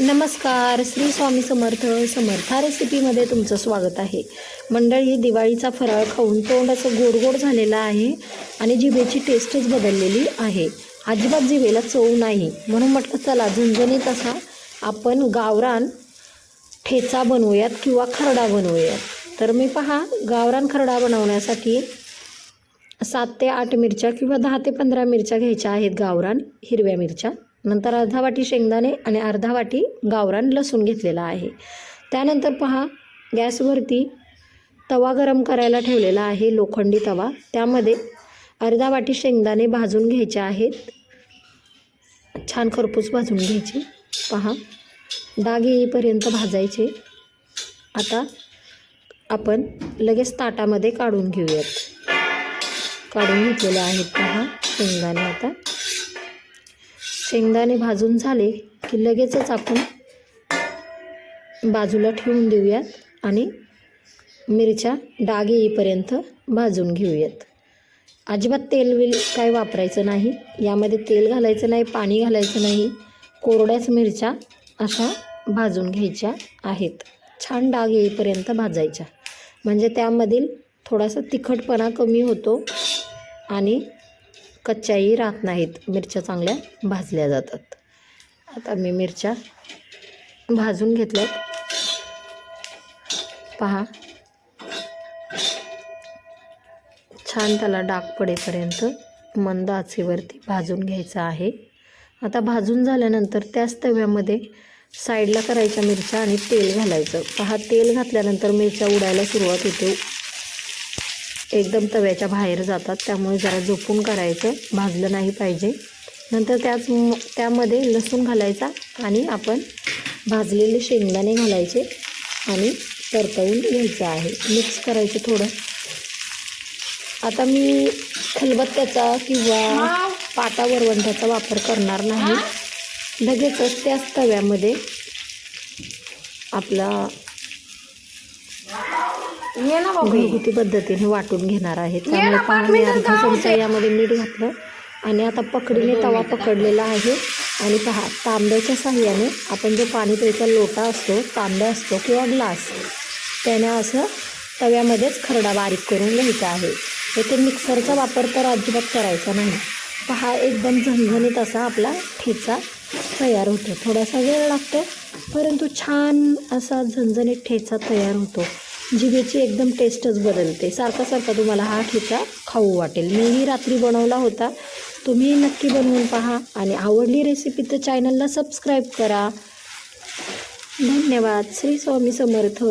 नमस्कार श्री स्वामी समर्थ समर्था रेसिपीमध्ये तुमचं स्वागत आहे. मंडळी दिवाळीचा फराळ खाऊन तोंड असं गोड गोड झालेलं आहे आणि जिभेची टेस्टच बदललेली आहे. अजिबात जिभेला चव नाही. म्हणून म्हटलं चला झणझणीत असा आपण गावरान ठेचा बनवूयात किंवा खरडा बनवूयात. तर मी पहा गावरान खरडा बनवण्यासाठी सात ते आठ मिरच्या किंवा दहा ते पंधरा मिरच्या घ्यायच्या आहेत गावरान हिरव्या मिरच्या. नंतर अर्धा वाटी शेंगदाणे आणि अर्धा वाटी गावरान लसूण घेतलेला आहे. त्यानंतर पहा गॅसवरती तवा गरम करायला ठेवलेला आहे लोखंडी तवा. त्यामध्ये अर्धा वाटी शेंगदाणे भाजून घ्यायचे आहेत. छान खरपूस भाजून घ्यायचे. पहा डाग येईपर्यंत भाजायचे. आता आपण लगेच ताटामध्ये काढून घेऊयात. काढून घेतलेले आहेत पहा शेंगदाणे आता. शेंगदाणे भाजून झाले की लगेचच आपण बाजूला ठेवून देऊयात आणि मिरच्या डाग येईपर्यंत भाजून घेऊयात. अजिबात तेल विल काय वापरायचं नाही. यामध्ये तेल घालायचं नाही पाणी घालायचं नाही. कोरड्याच मिरच्या अशा भाजून घ्यायच्या आहेत. छान डाग येईपर्यंत भाजायच्या. म्हणजे त्यामधील थोडासा तिखटपणा कमी होतो आणि कच्च्याही राहत नाहीत. मिरच्या चांगल्या भाजल्या जातात. आता मी मिरच्या भाजून घेतल्यात. पहा. छान त्याला डाग पडेपर्यंत मंद आचेवरती भाजून घ्यायचं आहे. आता भाजून झाल्यानंतर त्याच तव्यामध्ये साईडला करायच्या मिरच्या आणि तेल घालायचं. पहा तेल घातल्यानंतर मिरच्या उडायला सुरुवात होते. एकदम तव्याच्या बाहेर जातात. त्यामुळे जरा झोपून करायचं. भाजलं नाही पाहिजे. नंतर त्याच त्यामध्ये लसूण घालायचा आणि आपण भाजलेले शेंगदाणे घालायचे आणि परतवून घ्यायचं आहे. मिक्स करायचं थोडं. आता मी खलबत्त्याचा किंवा पाटा वरवंट्याचा वापर करणार नाही. लगेचच त्याच तव्यामध्ये आपला घरगुती पद्धतीने वाटून घेणार आहे. त्यामुळे पाणी अर्धा चमचा यामध्ये मीठ घातलं. आणि आता पकडीने तवा पकडलेला आहे. आणि पहा तांब्याच्या साह्याने आपण जो पाणी प्यायचा लोटा असतो तांब्या असतो किंवा ग्लास त्याने असं तव्यामध्येच खरडा बारीक करून घ्यायचा आहे. येथे मिक्सरचा वापर तर अजिबात करायचा नाही. पहा एकदम झणझणीत असा आपला ठेचा तयार होतो. थोडासा वेळ लागतो परंतु छान असा झणझणीत ठेचा तयार होतो. जिभेची एकदम टेस्टच बदलते. सारखा सारखा तुम्हाला हा ठेचा खाऊ वाटेल. मीही रात्री बनवला होता. तुम्ही नक्की बनवून पहा आणि आवडली रेसिपी तर चॅनलला सबस्क्राईब करा. धन्यवाद. श्री स्वामी समर्थ.